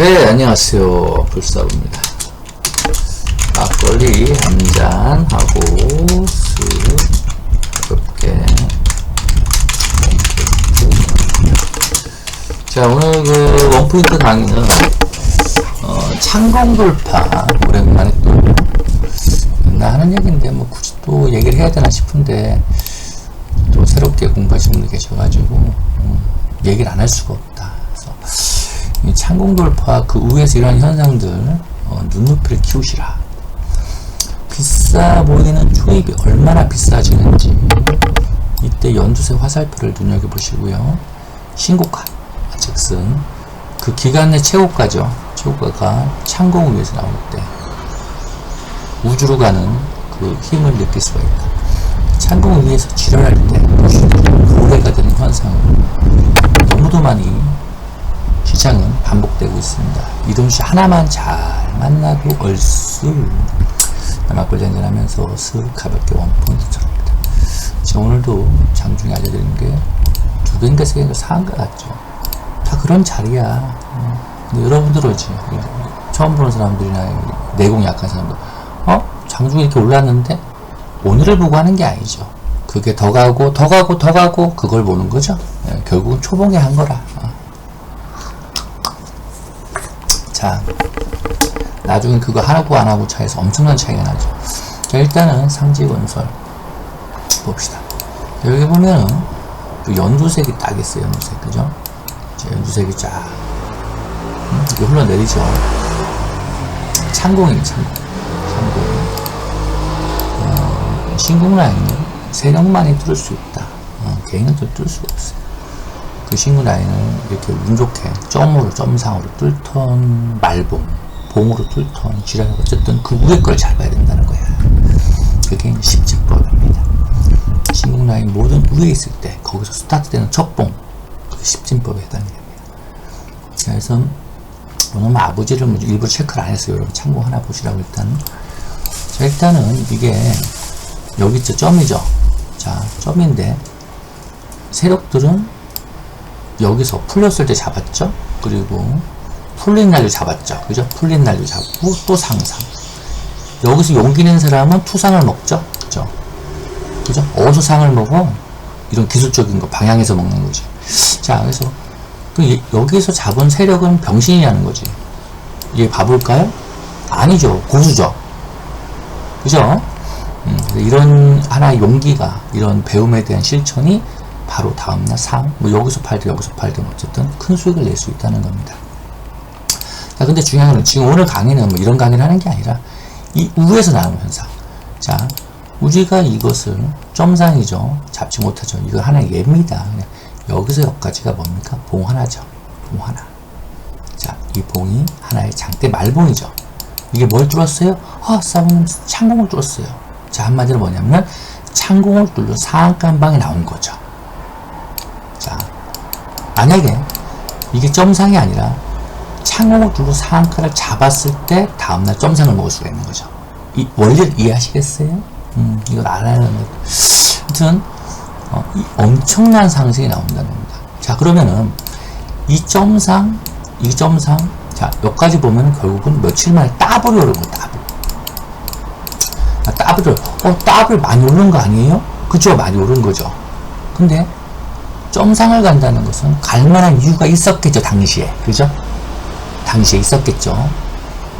네, 안녕하세요. 불사부입니다. 막걸리 한 잔 하고 쓱 가볍게 자, 오늘 그 원포인트 강의는 어, 창공 돌파 오랜만에 또 하는 얘기인데 뭐 굳이 또 얘기를 해야 되나 싶은데 또 새롭게 공부하신 분들 계셔가지고 음, 얘기를 안 할 수가. 그래서 이 창공 돌파 그 위에서 일어나는 현상들 어, 눈높이를 키우시라. 비싸 보이는 초입이 얼마나 비싸지는지 이때 연두색 화살표를 눈여겨보시고요. 신고가 즉슨 그 기간 내 최고가죠. 최고가가 창공 위에서 나올 때 우주로 가는 그 힘을 느낄 수가 있다. 창공 위에서 지랄할 때 고래가 되는 현상을 너무도 많이 시장은 반복되고 있습니다. 이동시 하나만 잘 만나도 얼쑤 막걸리 한잔하면서 슥 가볍게 원포인트처럼입니다. 제가 오늘도 장중에 알려드린 게 두 개인가 세 개인가 사한 것 같죠. 다 그런 자리야. 음. 근데 여러분들 오지. 처음 보는 사람들이나 내공 약한 사람들. 어? 장중에 이렇게 올랐는데 오늘을 보고 하는 게 아니죠. 그게 더 가고 더 가고 더 가고 그걸 보는 거죠. 예, 결국은 초봉에 한 거라. 어. 자, 나중에 그거 하고 안 하고 차이에서 엄청난 차이가 나죠. 자, 일단은 상지건설 봅시다. 여기 보면은 그 연두색이 딱 있어요. 연두색, 그죠? 자, 연두색이 쫙 음, 이게 흘러내리죠. 창공이 창공. 창공. 어, 신공 라인은 세 명만이 뚫을 수 있다. 어, 개인은 또 뚫을 수가 없어요. 그 신공 라인을 이렇게 운 좋게 점으로 점상으로 뚫던 말봉, 봉으로 뚫던 지랄 어쨌든 그 위에 걸 잘 봐야 된다는 거야. 그게 십진법입니다. 신공 라인 모든 위에 있을 때 거기서 스타트되는 첫봉, 그 십진법에 해당이 됩니다. 자, 그래서 오늘 뭐 아버지를 뭐 일부 체크를 안 했어요. 여러분 참고 하나 보시라고 일단. 자, 일단은 이게 여기 있죠. 점이죠. 자, 점인데 세력들은 여기서 풀렸을 때 잡았죠. 그리고 풀린 날도 잡았죠. 그죠? 풀린 날도 잡고 또 상상. 여기서 용기 낸 사람은 투상을 먹죠. 그죠? 그죠? 어디서 상을 먹어? 이런 기술적인 거 방향에서 먹는 거지. 자, 그래서 그 이- 여기서 잡은 세력은 병신이라는 거지. 이게 바볼까요? 아니죠. 고수죠. 그죠? 음, 이런 하나의 용기가, 이런 배움에 대한 실천이 바로 다음날 상, 뭐 여기서 팔든 여기서 팔든 어쨌든 큰 수익을 낼 수 있다는 겁니다. 자, 근데 중요한 건 지금 오늘 강의는 뭐 이런 강의를 하는 게 아니라 이 우에서 나오는 현상. 자, 우리가 이것을 점상이죠. 잡지 못하죠. 이거 하나의 예입니다. 여기서 여기까지가 뭡니까? 봉 하나죠. 봉 하나. 자, 이 봉이 하나의 장대 말봉이죠. 이게 뭘 뚫었어요? 아, 사모님 창공을 뚫었어요. 자, 한마디로 뭐냐면 창공을 뚫려 상한가방이 나온 거죠. 자, 만약에 이게 점상이 아니라 창공을 뚫고 상한가를 잡았을 때 다음날 점상을 먹을 수가 있는 거죠. 이 원리를 이해하시겠어요? 음, 이걸 알아야 거. 아무튼 어, 이 엄청난 상승이 나온다는 겁니다. 자, 그러면은 이 점상, 이 점상, 자, 여기까지 보면 결국은 며칠 만에 따블이 거예요, 따블. 아, 따블을, 어, 따블 많이 오른 거 아니에요? 그죠? 많이 오른 거죠. 근데 점상을 간다는 것은 갈 만한 이유가 있었겠죠, 당시에. 그죠? 당시에 있었겠죠.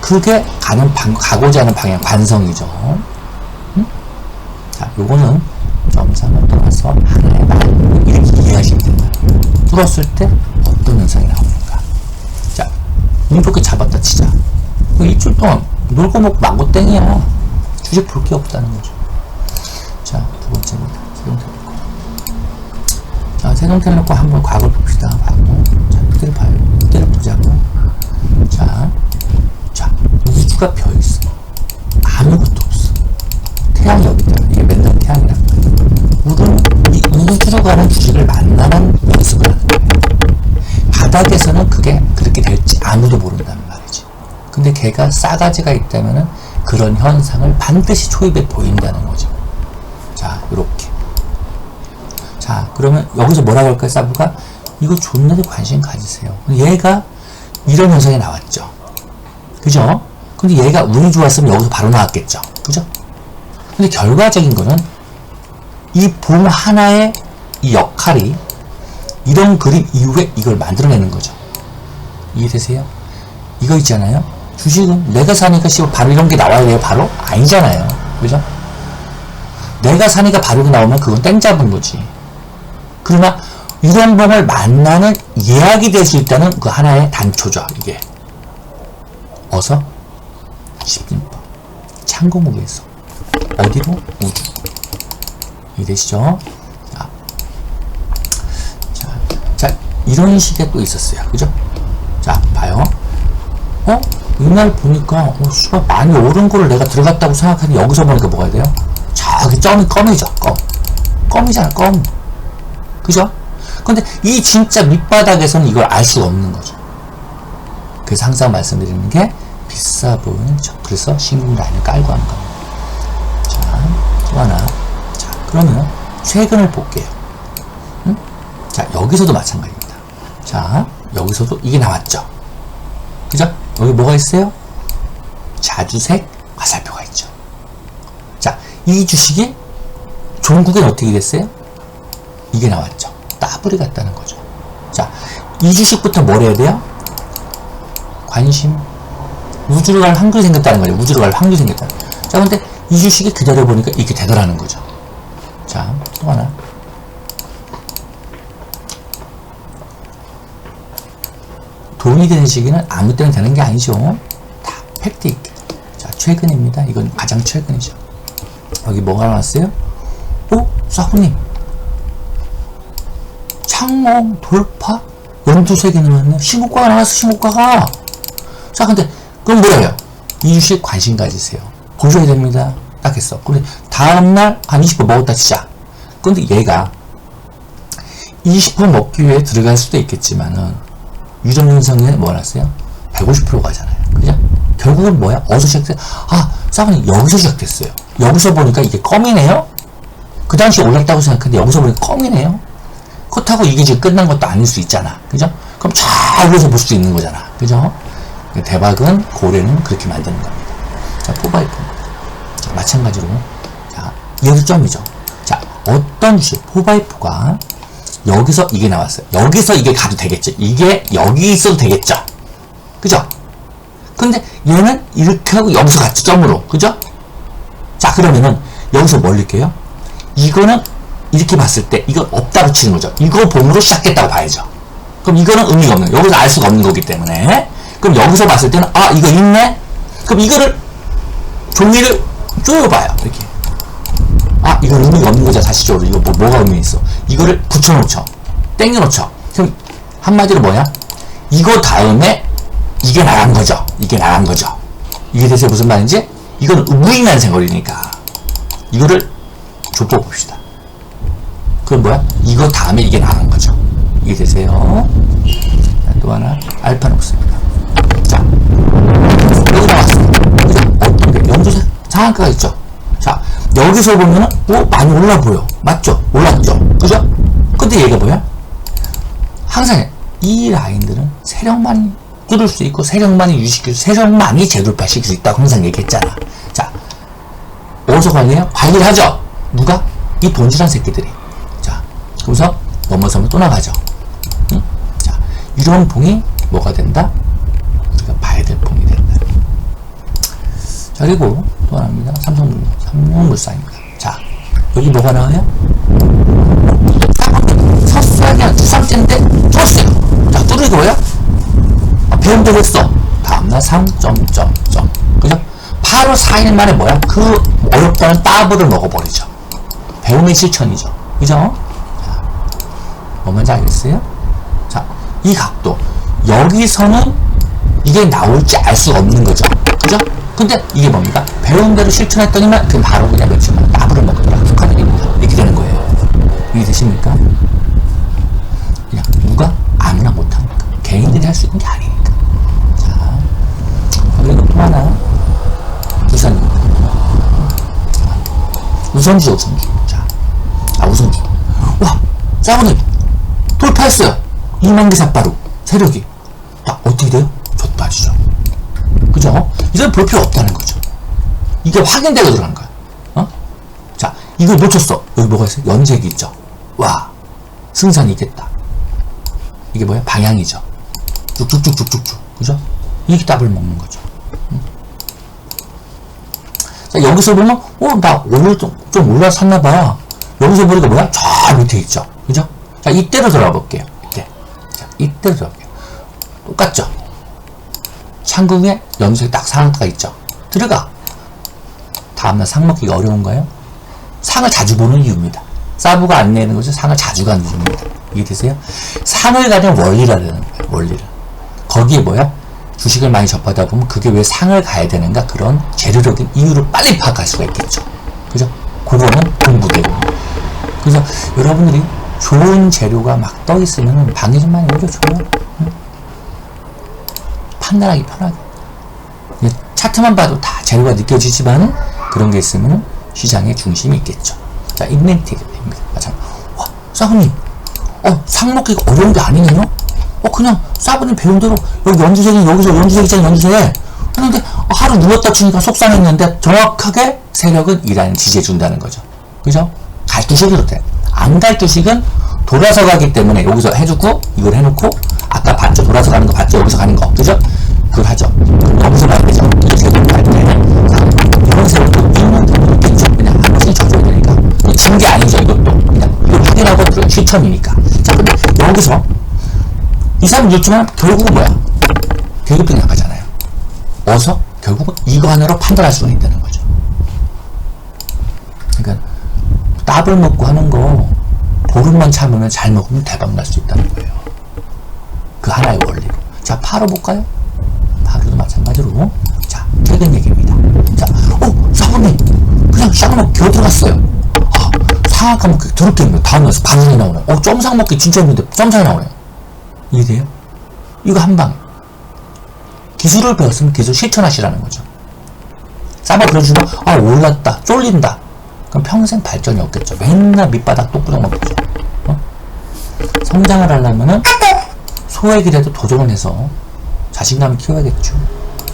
그게 가는 방, 가고자 하는 방향, 관성이죠. 음? 자, 요거는 점상을 떠나서 하나의 말, 이렇게 이해하시면 됩니다. 뚫었을 때 어떤 현상이 나오는가. 자, 운 좋게 잡았다 치자. 그 일주일 동안 놀고 먹고 망고 땡이야. 주식 볼 게 없다는 거죠. 자, 두 번째입니다. 자, 세종태 놓고 한번 과거를 봅시다. 과거. 자, 그대로 봐요. 그대로 보자고. 자, 자, 우주가 펴 있어. 아무것도 없어. 태양이 여기 있다. 이게 맨날 태양이란 이 우주로 가는 주식을 만나는 연습을 하는 거예요. 바닥에서는 그게 그렇게 될지 아무도 모른다는 말이지. 근데 걔가 싸가지가 있다면은 그런 현상을 반드시 초입에 보인다는 거죠. 자, 요렇게. 자, 그러면 여기서 뭐라고 할까요, 사부가? 이거 존나게 관심 가지세요. 얘가 이런 현상이 나왔죠. 그죠? 근데 얘가 운이 좋았으면 여기서 바로 나왔겠죠. 그죠? 근데 결과적인 거는 이봉 하나의 이 역할이 이런 그림 이후에 이걸 만들어내는 거죠. 이해되세요? 이거 있잖아요. 주식은 내가 사니까 씨발 바로 이런 게 나와야 돼요. 바로 아니잖아요. 그죠? 내가 사니까 바로 나오면 그건 땡 잡은 거지. 그러나 봉을 만나는 예약이 될 수 있다는 그 하나의 단초죠. 이게 어서 10분법 창공국에서 어디로 우주 이해되시죠? 자, 자, 자 이런 식의 또 있었어요. 그죠? 자 봐요. 어? 이날 보니까 어, 수가 많이 오른 거를 내가 들어갔다고 생각하니 여기서 보니까 뭐가 돼요? 저기 점이 껌이죠. 껌. 껌이잖아. 껌. 그죠? 근데 이 진짜 밑바닥에서는 이걸 알 수가 없는 거죠. 그래서 항상 말씀드리는 게 비싸 보이는 척. 그래서 신금 라인을 깔고 하는 겁니다. 자, 또 하나. 자, 그러면 최근을 볼게요. 응? 자, 여기서도 마찬가지입니다. 자, 여기서도 이게 나왔죠. 그죠? 여기 뭐가 있어요? 자주색 화살표가 있죠. 자, 이 주식이 종국엔 어떻게 됐어요? 이게 나왔죠. 따블이 같다는 거죠. 자, 이 주식부터 뭘 해야 돼요? 관심. 우주로 갈 확률이 생겼다는 거예요. 우주로 갈 확률이 생겼다. 자, 근데 이 주식이 기다려보니까 이렇게 되더라는 거죠. 자, 또 하나. 돈이 되는 시기는 아무 때나 되는 게 아니죠. 다 팩트 있게. 자, 최근입니다. 이건 가장 최근이죠. 여기 뭐가 나왔어요? 어? 사부님. 창몽 돌파? 연두색이 나왔네. 신고가가 나왔어, 신고가가. 자, 근데, 그럼 뭐예요? 이 주식 관심 가지세요. 보셔야 됩니다. 딱 했어. 근데 다음날 한 20% 먹었다 치자. 근데 얘가 20% 먹기 위해 들어갈 수도 있겠지만은 유전윤성에 뭐 났어요? 150% 가잖아요. 그죠? 결국은 뭐야? 어디서 시작돼? 아, 사모님 여기서 시작됐어요. 여기서 보니까 이게 껌이네요? 그 당시 올랐다고 생각했는데 여기서 보니까 껌이네요? 그렇다고 이게 지금 끝난 것도 아닐 수 있잖아. 그죠? 그럼 잘 위에서 볼 수 있는 거잖아. 그죠? 대박은 고래는 그렇게 만드는 겁니다. 자, 포바이프. 자, 마찬가지로. 자, 얘도 점이죠. 자, 어떤 주식, 포바이프가 여기서 이게 나왔어요. 여기서 이게 가도 되겠죠. 이게 여기 있어도 되겠죠. 그죠? 근데 얘는 이렇게 하고 여기서 갔죠. 점으로. 그죠? 자, 그러면은 여기서 뭘 느껴요? 이거는 이렇게 봤을 때 이건 없다고 치는 거죠. 이거 봄으로 시작했다고 봐야죠. 그럼 이거는 의미가 없는 거예요. 여기서 알 수가 없는 거기 때문에. 그럼 여기서 봤을 때는 아 이거 있네? 그럼 이거를 종이를 쪼여봐요. 이렇게. 아 이건 의미가 없는 거죠. 사실적으로 이거 뭐, 뭐가 의미 있어? 이거를 붙여놓죠. 땡겨놓죠. 그럼 한마디로 뭐야? 이거 다음에 이게 나간 거죠. 이게 나간 거죠. 이게 대체 무슨 말인지? 이건 무의미한 생각이니까 이거를 좁혀 봅시다. 그럼 뭐야? 이거 다음에 이게 나간 거죠. 이게 되세요. 자, 또 하나 알파녹스입니다. 자 여기 나왔어. 그죠? 어떤 게 연두색 상한가가 있죠. 자 여기서 보면은 오 많이 올라 보여. 맞죠? 올랐죠. 그죠? 근데 얘가 뭐야? 항상 이 라인들은 세력만이 뚫을 수 있고 세력만이 수 세력만이 재돌파시킬 수 있다고 항상 얘기했잖아. 자 어디서 관리해요? 관리를 하죠. 누가? 이 돈질한 새끼들이. 자, 그래서 넘어서면 또 나가죠. 응? 자, 이런 봉이 뭐가 된다? 우리가 봐야 될 봉이 된다. 자, 그리고 또 하나입니다. 삼성물, 삼성물산입니다. 자, 여기 뭐가 나와요? 한 주상째인데 뚫었어요. 자, 뚫은 거예요? 아, 배움대로 했어. 다음날 3 점 점 점. 그죠? 바로 4일 만에 뭐야? 그 어렵다는 따블을 먹어버리죠. 배움의 실천이죠. 그죠? 자, 뭐 뭔지 알겠어요? 자, 이 각도. 여기서는 이게 나올지 알 수가 없는 거죠. 그죠? 근데 이게 뭡니까? 배운 대로 실천했더니만 그럼 바로 그냥 며칠만 따블을 먹더라. 축하드립니다. 이렇게 되는 거예요. 이게 되십니까? 그냥 누가 아무나 못하니까. 개인들이 할 수 있는 게 아니니까. 자, 그리고 또 하나. 부산입니다. 우선주죠, 우선주. 자, 아, 우선주. 와, 사모님, 돌파했어요. 2만 개 삿바로. 세력이. 자, 어, 어떻게 돼요? 좆빠지죠. 그죠? 이건 볼 필요 없다는 거죠. 이게 확인되고 들어간 거야. 어? 자, 이걸 놓쳤어. 여기 뭐가 있어요? 연색이 있죠. 와, 승산이 있겠다. 이게 뭐야? 방향이죠. 쭉쭉쭉쭉쭉쭉. 그죠? 이렇게 답을 먹는 거죠. 음. 자, 여기서 보면, 어, 나 오늘 좀, 좀 올라섰나 봐. 여기서 보니까 뭐야? 저 밑에 있죠. 그죠? 자, 이때로 돌아가 볼게요. 이때. 자, 이때로 돌아 볼게요. 똑같죠? 창궁에 연색 딱 상한가가 있죠. 들어가. 다음날 상 먹기가 어려운가요? 상을 자주 보는 이유입니다. 사부가 안 내는 것은 상을 자주 가는 이유입니다. 이해되세요? 상을 가는 원리라는 거예요. 원리를. 거기에 뭐야? 주식을 많이 접하다 보면 그게 왜 상을 가야 되는가 그런 재료적인 이유를 빨리 파악할 수가 있겠죠. 그죠? 그거는 공부되고. 그래서 여러분들이 좋은 재료가 막 떠 있으면 방해 좀 많이. 응? 판단하기 편하게. 차트만 봐도 다 재료가 느껴지지만 그런 게 있으면 시장의 중심이 있겠죠. 자, 인멘틱입니다. 자, 와, 사부님, 어, 상 먹기가 어려운 게 아니네요? 어, 그냥 사부님 배운 대로 여기 연주색이 여기서 연주색이잖아, 연주색. 하는데 어, 하루 누웠다 치니까 속상했는데 정확하게 세력은 이란을 지지해준다는 거죠. 그죠? 갈두식으로 돼. 안 갈두식은 돌아서 가기 때문에 여기서 해주고 이걸 해놓고 아까 봤죠? 돌아서 가는 거 봤죠? 여기서 가는 거. 그죠? 그걸 하죠. 여기서 봐야 되죠? 이 세력을 갈 때. 자, 이런 있는 경우도 있겠죠. 그냥 한 번씩 져줘야 되니까. 진게 아니죠, 이것도. 그냥 이걸 확인하고 들어 실천이니까. 자, 근데 여기서 이 사람 늦지만 결국은 뭐야? 계급병 나가잖아요. 어서 결국은 이거 하나로 판단할 수가 있다는 거죠. 그러니까 답을 먹고 하는 거 보름만 참으면 잘 먹으면 대박 날 수 있다는 거예요. 그 하나의 원리로. 자, 파로 볼까요? 파로도 마찬가지로. 자, 최근 얘기입니다. 자, 어, 사모님, 그냥 쌍먹 겨우 들어갔어요. 아, 상악한 먹기 더럽게 힘들어. 다음날 반응이 나오네. 어, 점상 먹기 진짜 힘든데 점상이 나오네. 이해돼요? 이거 한 방에. 기술을 배웠으면 기술 실천하시라는 거죠. 싸바 그려주면, 아, 올랐다, 쫄린다. 그럼 평생 발전이 없겠죠. 맨날 밑바닥 똑부정 먹겠죠. 어? 성장을 하려면은 소액이라도 도전을 해서 자신감을 키워야겠죠.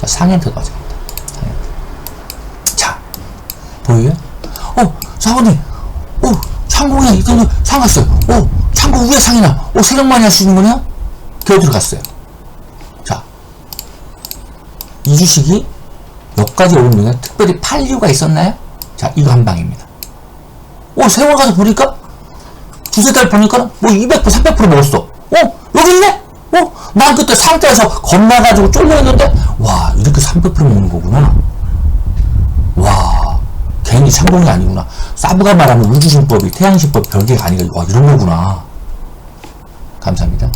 자, 상현트 가져갑니다. 상현트. 자, 보여요? 어, 사모님, 어, 창공에 이거는 상 갔어요. 어, 창공 위에 상이 나. 어, 세력 많이 할 수 있는 거냐? 겨우 들어갔어요. 자, 이 주식이 여기까지 오르면 특별히 팔 이유가 있었나요? 자, 이거 한 방입니다. 어, 세월 가서 보니까, 두세 달 보니까, 뭐 200%, 300% 먹었어. 어, 여기 있네? 어, 난 그때 상태에서 겁나가지고 쫄려있는데, 와, 이렇게 300% 먹는 거구나. 와, 괜히 창공이 아니구나. 사부가 말하는 우주신법이 태양신법 별개가 아니라, 와, 이런 거구나. 감사합니다.